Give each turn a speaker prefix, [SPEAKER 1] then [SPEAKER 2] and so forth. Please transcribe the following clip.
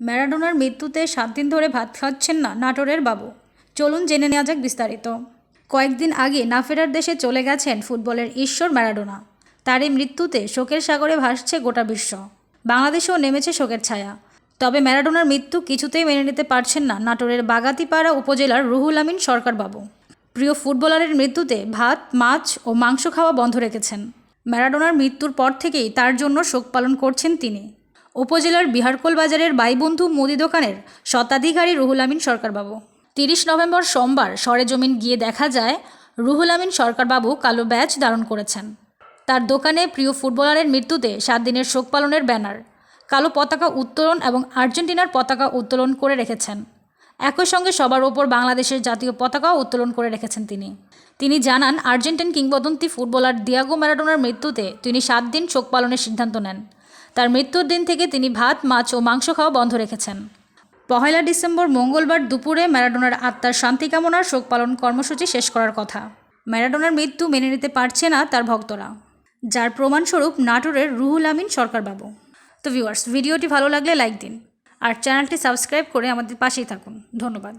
[SPEAKER 1] ম্যারাডোনার মৃত্যুতে সাত দিন ধরে ভাত খাচ্ছেন না নাটোরের বাবু। চলুন জেনে নেওয়া যাক বিস্তারিত। কয়েকদিন আগে না ফেরার দেশে চলে গেছেন ফুটবলের ঈশ্বর ম্যারাডোনা। তার এই মৃত্যুতে শোকের সাগরে ভাসছে গোটা বিশ্ব। বাংলাদেশেও নেমেছে শোকের ছায়া। তবে ম্যারাডোনার মৃত্যু কিছুতেই মেনে নিতে পারছেন না নাটোরের বাগাতিপাড়া উপজেলার রুহুল আমিন সরকার বাবু। প্রিয় ফুটবলারের মৃত্যুতে ভাত, মাছ ও মাংস খাওয়া বন্ধ রেখেছেন। ম্যারাডোনার মৃত্যুর পর থেকেই তার জন্য শোক পালন করছেন তিনি। উপজেলার বিহারকোল বাজারের বাইবন্ধু মুদি দোকানের স্বত্বাধিকারী রুহুল আমিন সরকারবাবু। তিরিশ নভেম্বর সোমবার সরেজমিন গিয়ে দেখা যায়, রুহুল আমিন সরকারবাবু কালো ব্যাচ ধারণ করেছেন। তার দোকানে প্রিয় ফুটবলারের মৃত্যুতে সাত দিনের শোক পালনের ব্যানার, কালো পতাকা উত্তোলন এবং আর্জেন্টিনার পতাকা উত্তোলন করে রেখেছেন। একই সঙ্গে সবার ওপর বাংলাদেশের জাতীয় পতাকাও উত্তোলন করে রেখেছেন তিনি। তিনি জানান, আর্জেন্টিন কিংবদন্তি ফুটবলার দিয়াগো ম্যারাডোনার মৃত্যুতে তিনি সাত দিন শোক পালনের সিদ্ধান্ত নেন। তার মৃত্যুর দিন থেকে তিনি ভাত, মাছ ও মাংস খাওয়া বন্ধ রেখেছেন। পহেলা ডিসেম্বর মঙ্গলবার দুপুরে ম্যারাডোনার আত্মার শান্তি কামনার শোক পালন কর্মসূচি শেষ করার কথা। ম্যারাডোনার মৃত্যু মেনে নিতে পারছে না তার ভক্তরা, যার প্রমাণস্বরূপ নাটোরের রুহুল আমিন সরকারবাবু। তো ভিউয়ার্স ভিডিওটি ভালো লাগলে লাইক দিন, আর চ্যানেলটি সাবস্ক্রাইব করে আমাদের পাশেই থাকুন। ধন্যবাদ।